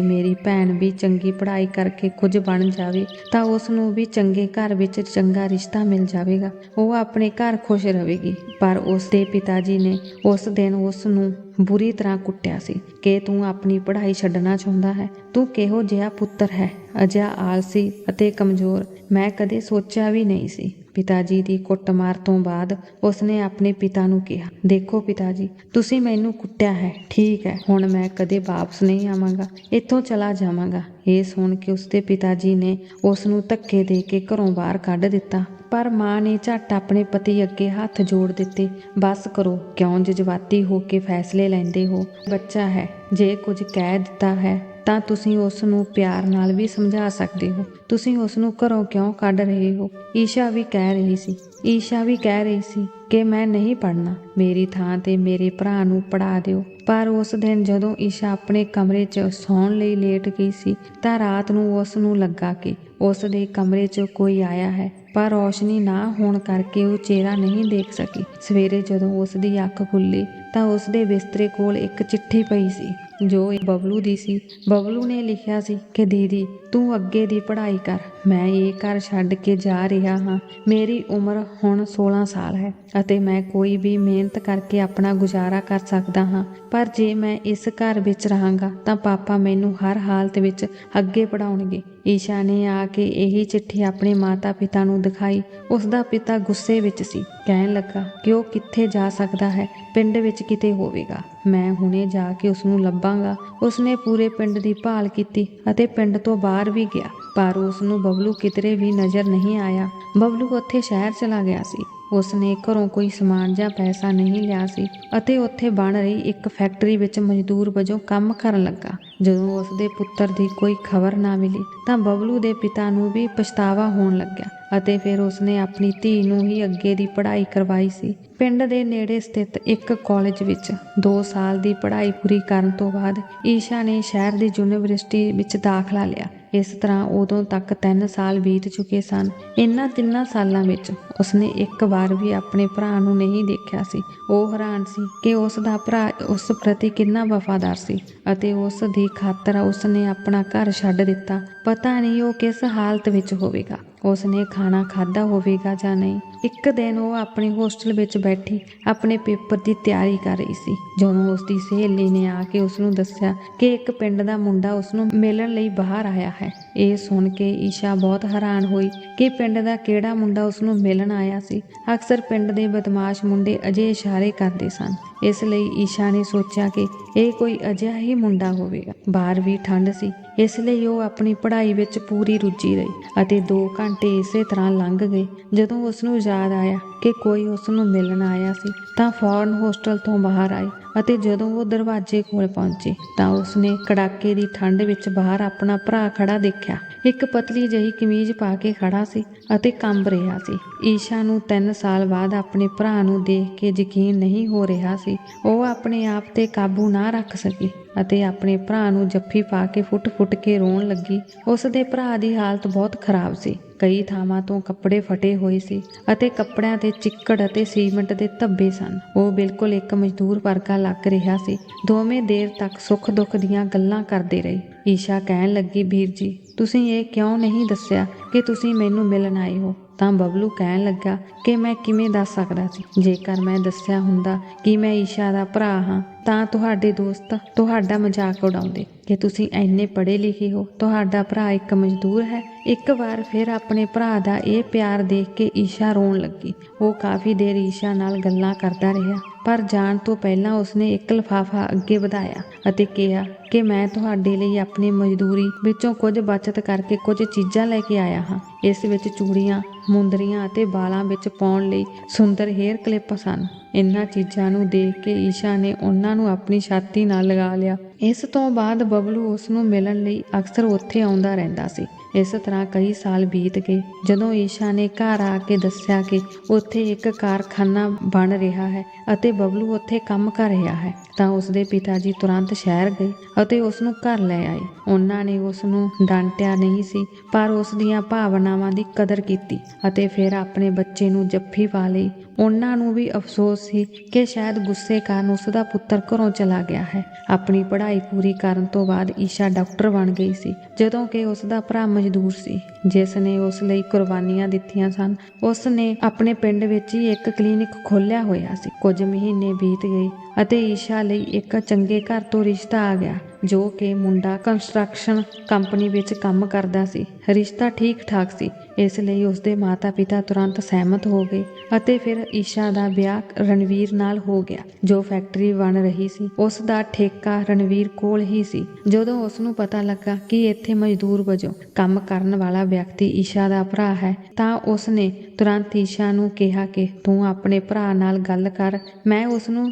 ਮੇਰੀ ਭੈਣ ਵੀ ਚੰਗੀ ਪੜ੍ਹਾਈ ਕਰਕੇ ਕੁਝ ਬਣ ਜਾਵੇ, ਤਾਂ ਉਸ ਨੂੰ ਵੀ ਚੰਗੇ ਘਰ ਵਿੱਚ ਚੰਗਾ ਰਿਸ਼ਤਾ ਮਿਲ ਜਾਵੇਗਾ। ਉਹ ਆਪਣੇ ਘਰ ਖੁਸ਼ ਰਹੇਗੀ। ਪਰ ਉਸ ਦੇ ਪਿਤਾ ਜੀ ਨੇ ਉਸ ਦਿਨ ਉਸ ਨੂੰ ਬੁਰੀ ਤਰ੍ਹਾਂ ਕੁੱਟਿਆ ਸੀ ਕਿ ਤੂੰ ਆਪਣੀ ਪੜ੍ਹਾਈ ਛੱਡਣਾ ਚਾਹੁੰਦਾ ਹੈ। ਤੂੰ ਕਿਹੋ ਜਿਹਾ ਪੁੱਤਰ ਹੈ? ਅਜਿਹਾ ਆਲਸੀ ਅਤੇ ਕਮਜ਼ੋਰ। ਮੈਂ ਕਦੇ ਸੋਚਿਆ ਵੀ ਨਹੀਂ ਸੀ। ਪਿਤਾ ਜੀ ਦੀ ਕੁੱਟਮਾਰ ਤੋਂ ਬਾਅਦ ਉਸਨੇ ਆਪਣੇ ਪਿਤਾ ਨੂੰ ਕਿਹਾ, ਦੇਖੋ ਪਿਤਾ ਜੀ ਤੁਸੀਂ ਮੈਨੂੰ ਕੁੱਟਿਆ ਹੈ, ਠੀਕ ਹੈ, ਹੁਣ ਮੈਂ ਕਦੇ ਵਾਪਸ ਨਹੀਂ ਆਵਾਂਗਾ, ਇੱਥੋਂ ਚਲਾ ਜਾਵਾਂਗਾ। ਇਹ ਸੁਣ ਕੇ ਉਸਦੇ ਪਿਤਾ ਜੀ ਨੇ ਉਸ ਨੂੰ ਧੱਕੇ ਦੇ ਕੇ ਘਰੋਂ ਬਾਹਰ ਕੱਢ ਦਿੱਤਾ। ਪਰ ਮਾਂ ਨੇ ਝੱਟ ਆਪਣੇ ਪਤੀ ਅੱਗੇ ਹੱਥ ਜੋੜ ਦਿੱਤੇ, ਬਸ ਕਰੋ, ਕਿਉਂ ਜਜ਼ਬਾਤੀ ਹੋ ਕੇ ਫੈਸਲੇ ਲੈਂਦੇ ਹੋ? ਬੱਚਾ ਹੈ, ਜੇ ਕੁਝ ਕਹਿ ਦਿੱਤਾ ਹੈ ਤਾਂ ਤੁਸੀਂ ਉਸ ਨੂੰ ਪਿਆਰ ਨਾਲ ਵੀ ਸਮਝਾ ਸਕਦੇ ਹੋ। ਤੁਸੀਂ ਉਸ ਨੂੰ ਘਰੋਂ ਕਿਉਂ ਕੱਢ ਰਹੇ ਹੋ? ਈਸ਼ਾ ਵੀ ਕਹਿ ਰਹੀ ਸੀ। ਈਸ਼ਾ ਵੀ ਕਹਿ ਰਹੀ ਸੀ ਕਿ ਮੈਂ ਨਹੀਂ ਪੜਨਾ ਮੇਰੀ ਥਾਂ ਤੇ ਮੇਰੇ ਭਰਾ ਨੂੰ ਪੜਾ ਦਿਓ। ਪਰ ਉਸ ਦਿਨ ਜਦੋਂ ਈਸ਼ਾ ਆਪਣੇ ਕਮਰੇ 'ਚ ਸੌਣ ਲਈ ਲੇਟ ਗਈ ਸੀ, ਤਾਂ ਰਾਤ ਨੂੰ ਉਸ ਨੂੰ ਲੱਗਾ ਕਿ ਉਸ ਦੇ ਕਮਰੇ 'ਚ ਕੋਈ ਆਇਆ ਹੈ। ਪਰ ਰੋਸ਼ਨੀ ਨਾ ਹੋਣ ਕਰਕੇ ਉਹ ਚਿਹਰਾ ਨਹੀਂ ਦੇਖ ਸਕੀ। ਸਵੇਰੇ ਜਦੋਂ ਉਸ ਦੀ ਅੱਖ ਖੁੱਲੀ, ਤਾਂ ਉਸ ਦੇ ਬਿਸਤਰੇ ਕੋਲ ਇੱਕ ਚਿੱਠੀ ਪਈ ਸੀ। ਜੋ ਬਬਲੂ ਦੀ ਸੀ, ਬਬਲੂ ਨੇ ਲਿਖਿਆ ਸੀ ਕਿ ਦੀਦੀ, ਤੂੰ ਅੱਗੇ ਦੀ ਪੜ੍ਹਾਈ ਕਰ। ਮੈਂ ਇਹ ਘਰ ਛੱਡ ਕੇ ਜਾ ਰਿਹਾ ਹਾਂ। ਮੇਰੀ ਉਮਰ ਹੁਣ 16 ਸਾਲ ਹੈ ਅਤੇ ਮੈਂ ਕੋਈ ਵੀ ਮਿਹਨਤ ਕਰਕੇ ਆਪਣਾ ਗੁਜ਼ਾਰਾ ਕਰ ਸਕਦਾ ਹਾਂ। ਪਰ ਜੇ ਮੈਂ ਇਸ ਘਰ ਵਿੱਚ ਰਹਾਂਗਾ ਤਾਂ ਪਾਪਾ ਮੈਨੂੰ ਹਰ ਹਾਲਤ ਵਿੱਚ ਅੱਗੇ ਪੜਾਉਣਗੇ ਈਸ਼ਾ ਨੇ ਆ ਕੇ ਇਹੀ ਚਿੱਠੀ ਆਪਣੇ ਮਾਤਾ-ਪਿਤਾ ਨੂੰ ਦਿਖਾਈ। ਉਸ ਦਾ ਪਿਤਾ ਗੁੱਸੇ ਵਿੱਚ ਸੀ। ਕਹਿਣ ਲੱਗਾ ਕਿ ਉਹ ਕਿੱਥੇ ਜਾ ਸਕਦਾ ਹੈ? ਪਿੰਡ ਵਿੱਚ ਕਿਤੇ ਹੋਵੇਗਾ। ਮੈਂ ਹੁਣੇ ਜਾ ਕੇ ਉਸ ਨੂੰ ਲੱਭਾਂਗਾ। ਉਸਨੇ ਪੂਰੇ ਪਿੰਡ ਦੀ ਭਾਲ ਕੀਤੀ ਅਤੇ ਪਿੰਡ ਤੋਂ ਬਾਹਰ ਵੀ ਗਿਆ। ਪਰ ਉਸ ਨੂੰ ਬਬਲੂ ਕਿਤਰੇ ਵੀ ਨਜ਼ਰ ਨਹੀਂ ਆਇਆ। ਬਬਲੂ ਉੱਥੇ ਸ਼ਹਿਰ ਚਲਾ ਗਿਆ ਸੀ। ਉਸਨੇ ਘਰੋਂ ਕੋਈ ਸਮਾਨ ਜਾਂ ਪੈਸਾ ਨਹੀਂ ਲਿਆ ਸੀ ਅਤੇ ਉੱਥੇ ਬਣ ਰਹੀ ਇੱਕ ਫੈਕਟਰੀ ਵਿੱਚ ਮਜ਼ਦੂਰ ਵਜੋਂ ਕੰਮ ਕਰਨ ਲੱਗਾ। ਜਦੋਂ ਉਸਦੇ ਪੁੱਤਰ ਦੀ ਕੋਈ ਖਬਰ ਨਾ ਮਿਲੀ ਤਾਂ ਬਬਲੂ ਦੇ ਪਿਤਾ ਨੂੰ ਵੀ ਪਛਤਾਵਾ ਹੋਣ ਲੱਗਿਆ ਅਤੇ ਫਿਰ ਉਸਨੇ ਆਪਣੀ ਧੀ ਨੂੰ ਹੀ ਅੱਗੇ ਦੀ ਪੜ੍ਹਾਈ ਕਰਵਾਈ ਸੀ। ਪਿੰਡ ਦੇ ਨੇੜੇ ਸਥਿਤ ਇੱਕ ਕਾਲਜ ਵਿੱਚ 2 ਸਾਲ ਦੀ ਪੜ੍ਹਾਈ ਪੂਰੀ ਕਰਨ ਤੋਂ ਬਾਅਦ ਈਸ਼ਾ ਨੇ ਸ਼ਹਿਰ ਦੀ ਯੂਨੀਵਰਸਿਟੀ ਵਿੱਚ ਦਾਖਲਾ ਲਿਆ। ਇਸ ਤਰ੍ਹਾਂ ਉਦੋਂ ਤੱਕ 3 ਸਾਲ ਬੀਤ ਚੁੱਕੇ ਸਨ। ਇਨ੍ਹਾਂ ਤਿੰਨਾਂ ਸਾਲਾਂ ਵਿੱਚ ਉਸਨੇ ਇੱਕ ਵਾਰ ਵੀ ਆਪਣੇ ਭਰਾ ਨੂੰ ਨਹੀਂ ਦੇਖਿਆ ਸੀ। ਉਹ ਹੈਰਾਨ ਸੀ ਕਿ ਉਸ ਦਾ ਭਰਾ ਉਸ ਪ੍ਰਤੀ ਕਿੰਨਾ ਵਫਾਦਾਰ ਸੀ ਅਤੇ ਉਸ ਦੀ ਖਾਤਰ ਉਸਨੇ ਆਪਣਾ ਘਰ ਛੱਡ ਦਿੱਤਾ। ਪਤਾ ਨਹੀਂ ਉਹ ਕਿਸ ਹਾਲਤ ਵਿੱਚ ਹੋਵੇਗਾ। ਉਸਨੇ ਖਾਣਾ ਖਾਦਾ ਹੋਵੇਗਾ ਜਾਂ ਨਹੀਂ। ਇੱਕ ਦਿਨ ਉਹ ਆਪਣੇ ਹੋਸਟਲ ਵਿੱਚ ਬੈਠੀ ਆਪਣੇ ਪੇਪਰ ਦੀ ਤਿਆਰੀ ਕਰ ਰਹੀ ਸੀ। ਜਦੋਂ ਉਸ ਦੀ ਸਹੇਲੀ ਨੇ ਆ ਕੇ ਉਸ ਨੂੰ ਦੱਸਿਆ ਕਿ ਇੱਕ ਪਿੰਡ ਦਾ ਮੁੰਡਾ ਉਸ ਨੂੰ ਮਿਲਣ ਲਈ ਬਾਹਰ ਆਇਆ ਹੈ। ਇਹ ਸੁਣ ਕੇ ਈਸ਼ਾ ਬਹੁਤ ਹੈਰਾਨ ਹੋਈ ਕਿ ਪਿੰਡ ਦਾ ਕਿਹੜਾ ਮੁੰਡਾ ਉਸ ਨੂੰ ਮਿਲਣ ਆਇਆ ਸੀ। ਅਕਸਰ ਪਿੰਡ ਦੇ ਬਦਮਾਸ਼ ਮੁੰਡੇ ਅਜੇ ਇਸ਼ਾਰੇ ਕਰਦੇ ਸਨ। ਇਸ ਲਈ ਈਸ਼ਾ ਨੇ ਸੋਚਿਆ ਕਿ ਇਹ ਕੋਈ ਅਜਿਹਾ ਹੀ ਮੁੰਡਾ ਹੋਵੇਗਾ। ਬਾਹਰ ਵੀ ਠੰਡ ਸੀ, ਇਸ ਲਈ ਉਹ ਆਪਣੀ ਪੜ੍ਹਾਈ ਵਿੱਚ ਪੂਰੀ ਰੁੱਝੀ ਰਹੀ ਅਤੇ 2 ਘੰਟੇ ਇਸੇ ਤਰ੍ਹਾਂ ਲੰਘ ਗਏ। ਜਦੋਂ ਉਸ ਨੂੰ ਯਾਦ ਆਇਆ ਕਿ ਕੋਈ ਉਸ ਨੂੰ ਮਿਲਣ ਆਇਆ ਸੀ, ਤਾਂ ਫੌਰਨ ਹੋਸਟਲ ਤੋਂ ਬਾਹਰ ਆਈ ਅਤੇ ਜਦੋਂ ਉਹ ਦਰਵਾਜ਼ੇ ਕੋਲ ਪਹੁੰਚੀ ਤਾਂ ਉਸਨੇ ਕੜਾਕੇ ਦੀ ਠੰਡ ਵਿੱਚ ਬਾਹਰ ਆਪਣਾ ਭਰਾ ਖੜਾ ਦੇਖਿਆ। ਇੱਕ ਪਤਲੀ ਜਿਹੀ ਕਮੀਜ਼ ਪਾ ਕੇ ਖੜਾ ਸੀ ਅਤੇ ਕੰਬ ਰਿਹਾ ਸੀ। ਈਸ਼ਾ ਨੂੰ 3 ਸਾਲ ਬਾਅਦ ਆਪਣੇ ਭਰਾ ਨੂੰ ਦੇਖ ਕੇ ਯਕੀਨ ਨਹੀਂ ਹੋ ਰਿਹਾ ਸੀ। ਉਹ ਆਪਣੇ ਆਪ ਤੇ ਕਾਬੂ ਨਾ ਰੱਖ ਸਕੀ। ਅਤੇ ਆਪਣੇ ਭਰਾ ਨੂੰ ਜੱਫੀ ਪਾ ਕੇ ਫੁੱਟ-ਫੁੱਟ ਕੇ ਰੋਣ ਲੱਗੀ। ਉਸ ਦੇ ਭਰਾ ਦੀ ਹਾਲਤ ਬਹੁਤ ਖਰਾਬ ਸੀ। ਕਈ ਥਾਵਾਂ ਤੋਂ ਕੱਪੜੇ ਫਟੇ ਹੋਏ ਸੀ ਅਤੇ ਕੱਪੜਿਆਂ ਤੇ ਚਿੱਕੜ ਅਤੇ ਸੀਮੈਂਟ ਦੇ ਧੱਬੇ ਸਨ। ਉਹ ਬਿਲਕੁਲ ਇੱਕ ਮਜ਼ਦੂਰ ਵਰਗਾ ਲੱਗ ਰਿਹਾ ਸੀ। ਦੋਵੇਂ ਦੇਰ ਤੱਕ ਸੁੱਖ ਦੁੱਖ ਦੀਆਂ ਗੱਲਾਂ ਕਰਦੇ ਰਹੇ। ਈਸ਼ਾ ਕਹਿਣ ਲੱਗੀ, ਵੀਰ ਜੀ, ਤੁਸੀਂ ਇਹ ਕਿਉਂ ਨਹੀਂ ਦੱਸਿਆ ਕਿ ਤੁਸੀਂ ਮੈਨੂੰ ਮਿਲਣ ਆਏ ਹੋ? ਤਾਂ ਬਬਲੂ ਕਹਿਣ ਲੱਗਾ ਕਿ ਮੈਂ ਕਿਵੇਂ ਦੱਸ ਸਕਦਾ ਸੀ? ਜੇਕਰ ਮੈਂ ਦੱਸਿਆ ਹੁੰਦਾ ਕਿ ਮੈਂ ਈਸ਼ਾ ਦਾ ਭਰਾ ਹਾਂ, ਤਾਂ ਤੁਹਾਡੇ ਦੋਸਤ ਤੁਹਾਡਾ ਮਜ਼ਾਕ ਉਡਾਉਂਦੇ। ਕਿ ਤੁਸੀਂ ਐਨੇ ਪੜ੍ਹੇ ਲਿਖੇ ਹੋ, ਤੁਹਾਡਾ ਭਰਾ ਇੱਕ ਮਜ਼ਦੂਰ ਹੈ। ਇੱਕ ਵਾਰ ਫਿਰ ਆਪਣੇ ਭਰਾ ਦਾ ਇਹ ਪਿਆਰ ਦੇਖ ਕੇ ਈਸ਼ਾ ਰੋਣ ਲੱਗੀ। ਉਹ ਕਾਫੀ ਦੇਰ ਈਸ਼ਾ ਨਾਲ ਗੱਲਾਂ ਕਰਦਾ ਰਿਹਾ। ਪਰ ਜਾਣ ਤੋਂ ਪਹਿਲਾਂ ਉਸਨੇ ਇੱਕ ਲਫਾਫਾ ਅੱਗੇ ਵਧਾਇਆ ਅਤੇ ਕਿਹਾ ਕਿ ਮੈਂ ਤੁਹਾਡੇ ਲਈ ਆਪਣੀ ਮਜ਼ਦੂਰੀ ਵਿੱਚੋਂ ਕੁਝ ਬਚਤ ਕਰਕੇ ਕੁਝ ਚੀਜ਼ਾਂ ਲੈ ਕੇ ਆਇਆ ਹਾਂ। ਇਸ ਵਿੱਚ ਚੂੜੀਆਂ, ਮੁੰਦਰੀਆਂ ਅਤੇ ਵਾਲਾਂ ਵਿੱਚ ਪਾਉਣ ਲਈ ਸੁੰਦਰ ਹੇਅਰ ਕਲਿੱਪ ਸਨ। ਇਨ੍ਹਾਂ ਚੀਜ਼ਾਂ ਨੂੰ ਦੇਖ ਕੇ ਈਸ਼ਾ ਨੇ ਉਹਨਾਂ ਨੂੰ ਆਪਣੀ ਛਾਤੀ ਨਾਲ ਲਗਾ ਲਿਆ। ਇਸ ਤੋਂ ਬਾਅਦ ਬਬਲੂ ਉਸ ਨੂੰ ਮਿਲਣ ਲਈ ਅਕਸਰ ਉੱਥੇ ਆਉਂਦਾ ਰਹਿੰਦਾ ਸੀ। ਇਸ ਤਰ੍ਹਾਂ ਕਈ ਸਾਲ ਬੀਤ ਗਏ। ਜਦੋਂ ਈਸ਼ਾ ਨੇ ਘਰ ਆ ਕੇ ਦੱਸਿਆ ਕਿ ਉੱਥੇ ਇੱਕ ਕਾਰਖਾਨਾ ਬਣ ਰਿਹਾ ਹੈ ਅਤੇ ਬਬਲੂ ਉੱਥੇ ਕੰਮ ਕਰ ਰਿਹਾ ਹੈ, ਤਾਂ ਉਸਦੇ ਪਿਤਾ ਜੀ ਤੁਰੰਤ ਸ਼ਹਿਰ ਗਏ ਅਤੇ ਉਸ ਨੂੰ ਘਰ ਲੈ ਆਏ। ਉਹਨਾਂ ਨੇ ਉਸ ਨੂੰ ਡਾਂਟਿਆ ਨਹੀਂ ਸੀ, ਪਰ ਉਸ ਦੀਆਂ ਭਾਵਨਾਵਾਂ ਦੀ ਕਦਰ ਕੀਤੀ ਅਤੇ ਫਿਰ ਆਪਣੇ ਬੱਚੇ ਨੂੰ ਜੱਫੀ ਪਾ ਲਈ। ਉਹਨਾਂ ਨੂੰ ਵੀ ਅਫਸੋਸ ਸੀ ਕਿ ਸ਼ਾਇਦ ਗੁੱਸੇ ਕਾਰਨ ਉਸ ਦਾ ਪੁੱਤਰ ਘਰੋਂ ਚਲਾ ਗਿਆ ਹੈ। ਆਪਣੀ ਪੜ੍ਹਾਈ ਪੂਰੀ ਕਰਨ ਤੋਂ ਬਾਅਦ ਈਸ਼ਾ ਡਾਕਟਰ ਬਣ ਗਈ ਸੀ, ਜਦੋਂ ਕਿ ਉਸ ਦਾ ਭਰਾ ਮਜ਼ਦੂਰ ਸੀ। ਜਿਸ ਨੇ ਉਸ ਲਈ ਕੁਰਬਾਨੀਆਂ ਦਿੱਤੀਆਂ ਸਨ, ਉਸ ਨੇ ਆਪਣੇ ਪਿੰਡ ਵਿੱਚ ਹੀ ਇੱਕ ਕਲੀਨਿਕ ਖੋਲ੍ਹਿਆ ਹੋਇਆ ਸੀ। ਕੁਝ ਮਹੀਨੇ ਬੀਤ ਗਏ ਅਤੇ ਈਸ਼ਾ ਲਈ ਇੱਕ ਚੰਗੇ ਘਰ ਤੋਂ ਰਿਸ਼ਤਾ ਆ ਗਿਆ, ਜੋ ਕਿ ਮੁੰਡਾ ਕੰਸਟਰਕਸ਼ਨ ਕੰਪਨੀ ਵਿੱਚ ਕੰਮ ਕਰਦਾ ਸੀ। ਰਿਸ਼ਤਾ ਠੀਕ ਠਾਕ ਸੀ, ਇਸ ਲਈ ਉਸ ਮਾਤਾ-ਪਿਤਾ ਤੁਰੰਤ ਸਹਿਮਤ ਹੋ ਗਏ ਅਤੇ ਫਿਰ ਈਸ਼ਾ ਦਾ ਵਿਆਹ ਰਣਵੀਰ ਨਾਲ ਹੋ ਗਿਆ, ਜੋ ਫੈਕਟਰੀ ਬਣ ਰਹੀ ਸੀ। ਉਸ ਦਾ ਠੇਕਾ ਰਣਵੀਰ ਕੋਲ ਹੀ ਸੀ। ਜਦੋਂ ਉਸ ਨੂੰ ਪਤਾ ਲੱਗਾ ਕਿ ਇੱਥੇ ਮਜ਼ਦੂਰ ਵਜੋਂ ਕੰਮ ਕਰਨ ਵਾਲਾ ਵਿਅਕਤੀ ਈਸ਼ਾ ਦਾ ਭਰਾ ਹੈ, ਤਾਂ ਉਸ ਨੇ ਤੁਰੰਤ ਈਸ਼ਾ ਨੂੰ ਕਿਹਾ ਕਿ, ਤੂੰ ਆਪਣੇ ਭਰਾ ਨਾਲ ਗੱਲ ਕਰ। ਮੈਂ ਉਸ ਨੂੰ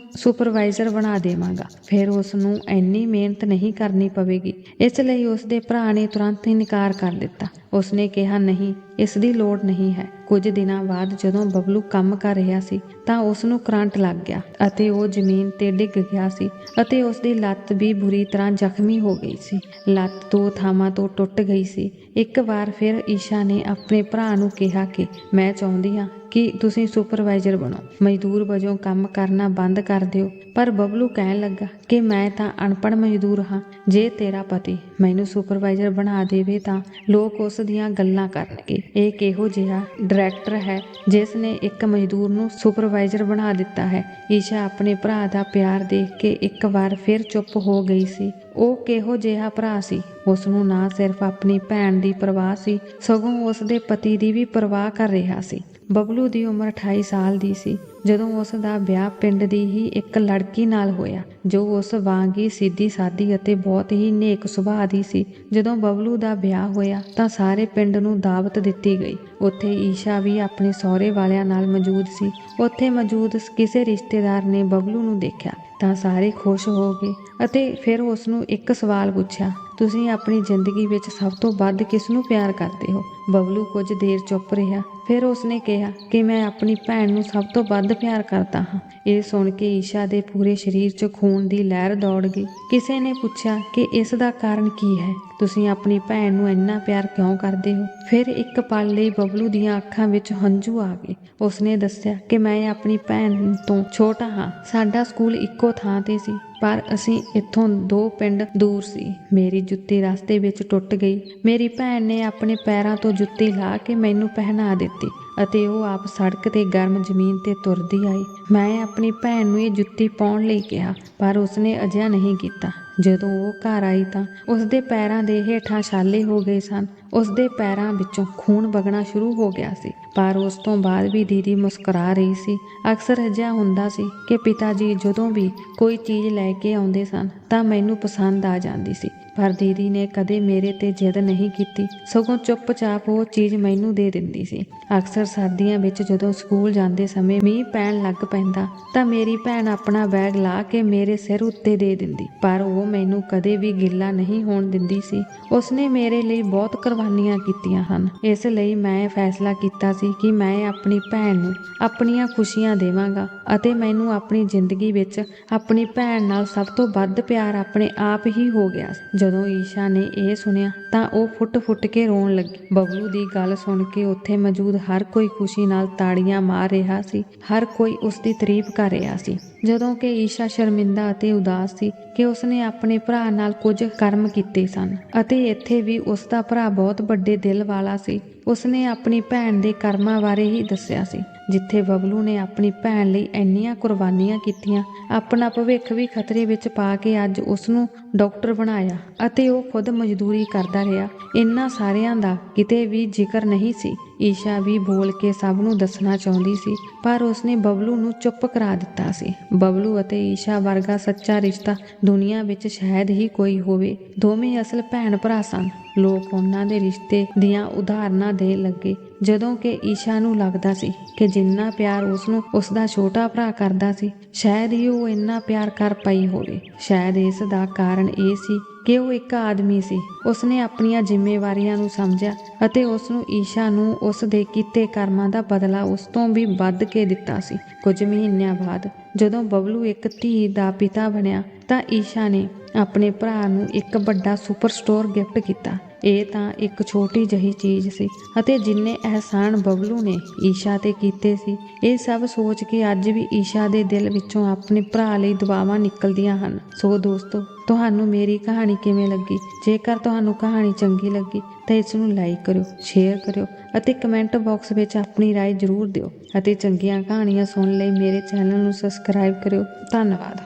ਸੁਪਰਵਾਈਜ਼ਰ ਬਣਾ ਦੇਵਾਂਗਾ। ਫਿਰ ਉਸ ਨੂੰ ਇੰਨੀ ਮਿਹਨਤ ਨਹੀਂ ਕਰਨੀ ਪਵੇਗੀ। ਇਸ ਲਈ ਉਸ ਦੇ ਭਰਾ ਨੇ ਤੁਰੰਤ ਇਨਕਾਰ ਕਰ ਦਿੱਤਾ। ਉਸਨੇ ਕਿਹਾ, ਨਹੀਂ ਇਸ ਦੀ ਲੋੜ ਨਹੀਂ ਹੈ। ਕੁਝ ਦਿਨਾਂ ਬਾਅਦ ਜਦੋਂ ਬਬਲੂ ਕੰਮ ਕਰ ਰਿਹਾ ਸੀ, ਤਾਂ ਉਸ ਨੂੰ ਕਰੰਟ ਲੱਗ ਗਿਆ ਅਤੇ ਉਹ ਜ਼ਮੀਨ ਤੇ ਡਿੱਗ ਗਿਆ ਸੀ ਅਤੇ ਉਸ ਦੀ ਲੱਤ ਵੀ ਬੁਰੀ ਤਰ੍ਹਾਂ ਜ਼ਖਮੀ ਹੋ ਗਈ ਸੀ। ਲੱਤ ਦੋ ਥਾਵਾਂ ਤੋਂ ਟੁੱਟ ਗਈ ਸੀ। ਇੱਕ ਵਾਰ ਫਿਰ ਈਸ਼ਾ ਨੇ ਆਪਣੇ ਭਰਾ ਨੂੰ ਕਿਹਾ ਕਿ, ਮੈਂ ਚਾਹੁੰਦੀ ਹਾਂ ਕਿ ਤੁਸੀਂ ਸੁਪਰਵਾਈਜ਼ਰ ਬਣੋ। ਮਜ਼ਦੂਰ ਵਜੋਂ ਕੰਮ ਕਰਨਾ ਬੰਦ ਕਰ ਦਿਓ। ਪਰ ਬਬਲੂ ਕਹਿਣ ਲੱਗਾ ਕਿ, ਮੈਂ ਤਾਂ ਅਨਪੜ੍ਹ ਮਜ਼ਦੂਰ ਹਾਂ। ਜੇ ਤੇਰਾ ਪਤੀ ਮੈਨੂੰ ਸੁਪਰਵਾਈਜ਼ਰ ਬਣਾ ਦੇਵੇ ਤਾਂ ਲੋਕ ਉਸ ਦੀਆਂ ਗੱਲਾਂ ਕਰਨਗੇ। ਇਹ ਕਿਹੋ ਜਿਹਾ ਡਾਇਰੈਕਟਰ ਹੈ ਜਿਸ ਨੇ ਇੱਕ ਮਜ਼ਦੂਰ ਨੂੰ ਸੁਪਰਵਾਈਜ਼ਰ ਬਣਾ ਦਿੱਤਾ ਹੈ? ਈਸ਼ਾ ਆਪਣੇ ਭਰਾ ਦਾ ਪਿਆਰ ਦੇਖ ਕੇ ਇੱਕ ਵਾਰ ਫਿਰ ਚੁੱਪ ਹੋ ਗਈ ਸੀ। ਉਹ ਕਿਹੋ ਜਿਹਾ ਭਰਾ ਸੀ? ਉਸ ਨੂੰ ਨਾ ਸਿਰਫ ਆਪਣੀ ਭੈਣ ਦੀ ਪਰਵਾਹ ਸੀ, ਸਗੋਂ ਉਸ ਦੇ ਪਤੀ ਦੀ ਵੀ ਪਰਵਾਹ ਕਰ ਰਿਹਾ ਸੀ। ਬਬਲੂ ਦੀ ਉਮਰ 28 ਸਾਲ ਦੀ ਸੀ। ਜਦੋਂ ਉਸ ਦਾ ਵਿਆਹ ਪਿੰਡ ਦੀ ਹੀ ਇੱਕ ਲੜਕੀ ਨਾਲ ਹੋਇਆ, ਜੋ ਉਸ ਵਾਂਗ ਹੀ ਸਿੱਧੀ ਸਾਦੀ ਅਤੇ ਬਹੁਤ ਹੀ ਨੇਕ ਸੁਭਾਅ ਦੀ ਸੀ। ਜਦੋਂ ਬਬਲੂ ਦਾ ਵਿਆਹ ਹੋਇਆ, ਤਾਂ ਸਾਰੇ ਪਿੰਡ ਨੂੰ ਦਾਵਤ ਦਿੱਤੀ ਗਈ। ਉੱਥੇ ਈਸ਼ਾ ਵੀ ਆਪਣੇ ਸਹੁਰੇ ਵਾਲਿਆਂ ਨਾਲ ਮੌਜੂਦ ਸੀ। ਉੱਥੇ ਮੌਜੂਦ ਕਿਸੇ ਰਿਸ਼ਤੇਦਾਰ ਨੇ ਬਬਲੂ ਨੂੰ ਦੇਖਿਆ, ਤਾਂ ਸਾਰੇ ਖੁਸ਼ ਹੋ ਗਏ ਅਤੇ ਫਿਰ ਉਸ ਨੂੰ ਇੱਕ ਸਵਾਲ ਪੁੱਛਿਆ ਤੁਸੀਂ ਆਪਣੀ ਜ਼ਿੰਦਗੀ ਵਿੱਚ ਸਭ ਤੋਂ ਵੱਧ ਕਿਸ ਨੂੰ ਪਿਆਰ ਕਰਦੇ ਹੋ? ਬਬਲੂ ਕੁਝ ਦੇਰ ਚੁੱਪ ਰਿਹਾ, ਫਿਰ ਉਸਨੇ ਕਿਹਾ ਕਿ ਮੈਂ ਆਪਣੀ ਭੈਣ ਨੂੰ ਸਭ ਤੋਂ ਵੱਧ ਪਿਆਰ ਕਰਦਾ ਹਾਂ। ਇਹ ਸੁਣ ਕੇ ਈਸ਼ਾ ਦੇ ਪੂਰੇ ਸਰੀਰ 'ਚ ਖੂਨ ਦੀ ਲਹਿਰ ਦੌੜ ਗਈ। ਕਿਸੇ ਨੇ ਪੁੱਛਿਆ ਕਿ ਇਸ ਦਾ ਕਾਰਨ ਕੀ ਹੈ? ਤੁਸੀਂ ਆਪਣੀ ਭੈਣ ਨੂੰ ਇੰਨਾ ਪਿਆਰ ਕਿਉਂ ਕਰਦੇ ਹੋ? ਫਿਰ ਇੱਕ ਪਲ ਲਈ ਬਬਲੂ ਦੀਆਂ ਅੱਖਾਂ ਵਿੱਚ ਹੰਝੂ ਆ ਗਏ। ਉਸਨੇ ਦੱਸਿਆ ਕਿ ਮੈਂ ਆਪਣੀ ਭੈਣ ਤੋਂ ਛੋਟਾ ਹਾਂ। ਸਾਡਾ ਸਕੂਲ ਇੱਕੋ ਥਾਂ ਤੇ ਸੀ। ਪਰ ਅਸੀਂ ਇੱਥੋਂ ਦੋ ਪਿੰਡ ਦੂਰ ਸੀ। ਮੇਰੀ ਜੁੱਤੀ ਰਸਤੇ ਵਿੱਚ ਟੁੱਟ ਗਈ। ਮੇਰੀ ਭੈਣ ਨੇ ਆਪਣੇ ਪੈਰਾਂ ਤੋਂ ਜੁੱਤੀ ਲਾ ਕੇ ਮੈਨੂੰ ਪਹਿਨਾ ਦਿੱਤੀ ਅਤੇ ਉਹ ਆਪ ਸੜਕ ਤੇ ਗਰਮ ਜ਼ਮੀਨ ਤੇ ਤੁਰਦੀ ਆਈ। ਮੈਂ ਆਪਣੀ ਭੈਣ ਨੂੰ ਇਹ ਜੁੱਤੀ ਪਾਉਣ ਲਈ ਕਿਹਾ, ਪਰ ਉਸਨੇ ਅਜਿਹਾ ਨਹੀਂ ਕੀਤਾ। ਜਦੋਂ ਉਹ ਘਰ ਆਈ ਤਾਂ ਉਸਦੇ ਪੈਰਾਂ ਦੇ ਹੇਠਾਂ ਛਾਲੇ ਹੋ ਗਏ ਸਨ। ਉਸਦੇ ਪੈਰਾਂ ਵਿੱਚੋਂ ਖੂਨ ਵਗਣਾ ਸ਼ੁਰੂ ਹੋ ਗਿਆ ਸੀ, ਪਰ ਉਸ ਤੋਂ ਬਾਅਦ ਵੀ ਦੀਦੀ ਮੁਸਕਰਾ ਰਹੀ ਸੀ। ਅਕਸਰ ਅਜਿਹਾ ਹੁੰਦਾ ਸੀ ਕਿ ਪਿਤਾ ਜੀ ਜਦੋਂ ਵੀ ਕੋਈ ਚੀਜ਼ ਲੈ ਕੇ ਆਉਂਦੇ ਸਨ ਤਾਂ ਮੈਨੂੰ ਪਸੰਦ ਆ ਜਾਂਦੀ ਸੀ, ਪਰ ਦੀਦੀ ਨੇ ਕਦੇ ਮੇਰੇ ਤੇ ਜਿੱਦ ਨਹੀਂ ਕੀਤੀ। ਸਗੋਂ ਚੁੱਪਚਾਪ ਉਹ ਚੀਜ਼ ਮੈਨੂੰ ਦੇ ਦਿੰਦੀ ਸੀ। ਅਕਸਰ ਸਰਦੀਆਂ ਵਿੱਚ ਜਦੋਂ ਸਕੂਲ ਜਾਂਦੇ ਸਮੇਂ ਮੀਂਹ ਪੈਣ ਲੱਗ ਪੈਂਦਾ ਤਾਂ ਮੇਰੀ ਭੈਣ ਆਪਣਾ ਬੈਗ ਲਾ ਕੇ ਮੇਰੇ ਸਿਰ ਉੱਤੇ ਦੇ ਦਿੰਦੀ, ਪਰ ਉਹ ਮੈਨੂੰ ਕਦੇ ਵੀ ਗਿੱਲਾ ਨਹੀਂ ਹੋਣ ਦਿੰਦੀ ਸੀ। ਉਸਨੇ ਮੇਰੇ ਲਈ ਬਹੁਤ ਕੁਰਬਾਨੀਆਂ ਕੀਤੀਆਂ ਹਨ। ਇਸ ਲਈ ਮੈਂ ਫੈਸਲਾ ਕੀਤਾ ਸੀ ਕਿ ਮੈਂ ਆਪਣੀ ਭੈਣ ਨੂੰ ਆਪਣੀਆਂ ਖੁਸ਼ੀਆਂ ਦੇਵਾਂਗਾ ਅਤੇ ਮੈਨੂੰ ਆਪਣੀ ਜ਼ਿੰਦਗੀ ਵਿੱਚ ਆਪਣੀ ਭੈਣ ਨਾਲ ਸਭ ਤੋਂ ਵੱਧ ਪਿਆਰ ਆਪਣੇ ਆਪ ਹੀ ਹੋ ਗਿਆ। ਜਦੋਂ ਈਸ਼ਾ ਨੇ ਇਹ ਸੁਣਿਆ ਤਾਂ ਉਹ ਫੁੱਟ-ਫੁੱਟ ਕੇ ਰੋਣ ਲੱਗੀ। ਬਬਲੂ ਦੀ ਗੱਲ ਸੁਣ ਕੇ ਉੱਥੇ ਮੌਜੂਦ ਹਰ ਕੋਈ ਖੁਸ਼ੀ ਨਾਲ ਤਾੜੀਆਂ ਮਾਰ ਰਿਹਾ ਸੀ। ਹਰ ਕੋਈ ਉਸ ਦੀ ਤਾਰੀਫ ਕਰ ਰਿਹਾ ਸੀ। ਜਦੋਂ ਕਿ ਈਸ਼ਾ ਸ਼ਰਮਿੰਦਾ ਅਤੇ ਉਦਾਸ ਸੀ ਕਿ ਉਸਨੇ ਆਪਣੇ ਭਰਾ ਨਾਲ ਕੁਝ ਕਰਮ ਕੀਤੇ ਸਨ ਅਤੇ ਇੱਥੇ ਵੀ ਉਸ ਦਾ ਭਰਾ ਬਹੁਤ ਵੱਡੇ ਦਿਲ ਵਾਲਾ ਸੀ। ਉਸਨੇ ਆਪਣੀ ਭੈਣ ਦੇ ਕਰਮਾਂ ਬਾਰੇ ਹੀ ਦੱਸਿਆ ਸੀ। ਜਿੱਥੇ ਬਬਲੂ ਨੇ ਆਪਣੀ ਭੈਣ ਲਈ ਇੰਨੀਆਂ ਕੁਰਬਾਨੀਆਂ ਕੀਤੀਆਂ, ਆਪਣਾ ਭਵਿੱਖ ਵੀ ਖਤਰੇ ਵਿੱਚ ਪਾ ਕੇ ਅੱਜ ਉਸ ਨੂੰ ਡਾਕਟਰ ਬਣਾਇਆ ਅਤੇ ਉਹ ਖੁਦ ਮਜ਼ਦੂਰੀ ਕਰਦਾ ਰਿਹਾ। ਇਨ੍ਹਾਂ ਸਾਰਿਆਂ ਦਾ ਕਿਤੇ ਵੀ ਜ਼ਿਕਰ ਨਹੀਂ ਸੀ। ਈਸ਼ਾ ਵੀ ਬੋਲ ਕੇ ਸਭ ਨੂੰ ਦੱਸਣਾ ਚਾਹੁੰਦੀ ਸੀ, ਪਰ ਉਸਨੇ ਬਬਲੂ ਨੂੰ ਚੁੱਪ ਕਰਾ ਦਿੱਤਾ ਸੀ। ਬਬਲੂ ਅਤੇ ਈਸ਼ਾ ਵਰਗਾ ਸੱਚਾ ਰਿਸ਼ਤਾ ਦੁਨੀਆ ਵਿੱਚ ਸ਼ਾਇਦ ਹੀ ਕੋਈ ਹੋਵੇ। ਦੋਵੇਂ ਅਸਲ ਭੈਣ ਭਰਾ ਸਨ। ਲੋਕ ਉਹਨਾਂ ਦੇ ਰਿਸ਼ਤੇ ਦੀਆਂ ਉਦਾਹਰਨਾਂ ਦੇਣ ਲੱਗੇ। ਜਦੋਂ ਕਿ ਈਸ਼ਾ ਨੂੰ ਲੱਗਦਾ ਸੀ ਕਿ ਜਿੰਨਾ ਪਿਆਰ ਉਸ ਨੂੰ ਉਸ ਦਾ ਛੋਟਾ ਭਰਾ ਕਰਦਾ ਸੀ, ਸ਼ਾਇਦ ਹੀ ਉਹ ਇੰਨਾ ਪਿਆਰ ਕਰ ਪਈ ਹੋਵੇ। ਸ਼ਾਇਦ ਇਸ ਦਾ ਕਾਰਨ ਇਹ ਸੀ ਕਿ ਉਹ ਇੱਕ ਆਦਮੀ ਸੀ। ਉਸਨੇ ਆਪਣੀਆਂ ਜ਼ਿੰਮੇਵਾਰੀਆਂ ਨੂੰ ਸਮਝਿਆ ਅਤੇ ਉਸ ਨੂੰ ਈਸ਼ਾ ਨੂੰ ਉਸ ਦੇ ਕੀਤੇ ਕਰਮਾਂ ਦਾ ਬਦਲਾ ਉਸ ਤੋਂ ਵੀ ਵੱਧ ਕੇ ਦਿੱਤਾ ਸੀ। ਕੁਝ ਮਹੀਨਿਆਂ ਬਾਅਦ ਜਦੋਂ ਬਬਲੂ ਇੱਕ ਧੀ ਦਾ ਪਿਤਾ ਬਣਿਆ ਤਾਂ ਈਸ਼ਾ ਨੇ ਆਪਣੇ ਭਰਾ ਨੂੰ ਇੱਕ ਵੱਡਾ ਸੁਪਰ ਸਟੋਰ ਗਿਫਟ ਕੀਤਾ। ਇਹ ਤਾਂ ਇੱਕ ਛੋਟੀ ਜਹੀ ਚੀਜ਼ ਸੀ ਅਤੇ ਜਿੰਨੇ ਅਹਿਸਾਨ ਬਬਲੂ ਨੇ ਈਸ਼ਾ ਤੇ ਕੀਤੇ ਸੀ ਇਹ ਸਭ ਸੋਚ ਕੇ ਅੱਜ ਵੀ ਈਸ਼ਾ ਦੇ ਦਿਲ ਵਿੱਚੋਂ ਆਪਣੇ ਭਰਾ ਲਈ ਦੁਆਵਾਂ ਨਿਕਲਦੀਆਂ ਹਨ ਸੋ ਦੋਸਤੋ ਤੁਹਾਨੂੰ ਮੇਰੀ ਕਹਾਣੀ ਕਿਵੇਂ ਲੱਗੀ ਜੇਕਰ ਤੁਹਾਨੂੰ ਕਹਾਣੀ ਚੰਗੀ ਲੱਗੀ ਤਾਂ ਇਸ ਨੂੰ ਲਾਈਕ ਕਰਿਓ ਸ਼ੇਅਰ ਕਰਿਓ ਅਤੇ ਕਮੈਂਟ ਬਾਕਸ ਵਿੱਚ ਆਪਣੀ رائے ਜ਼ਰੂਰ ਦਿਓ ਅਤੇ ਚੰਗੀਆਂ ਕਹਾਣੀਆਂ ਸੁਣਨ ਲਈ ਮੇਰੇ ਚੈਨਲ ਨੂੰ ਸਬਸਕ੍ਰਾਈਬ ਕਰਿਓ ਧੰਨਵਾਦ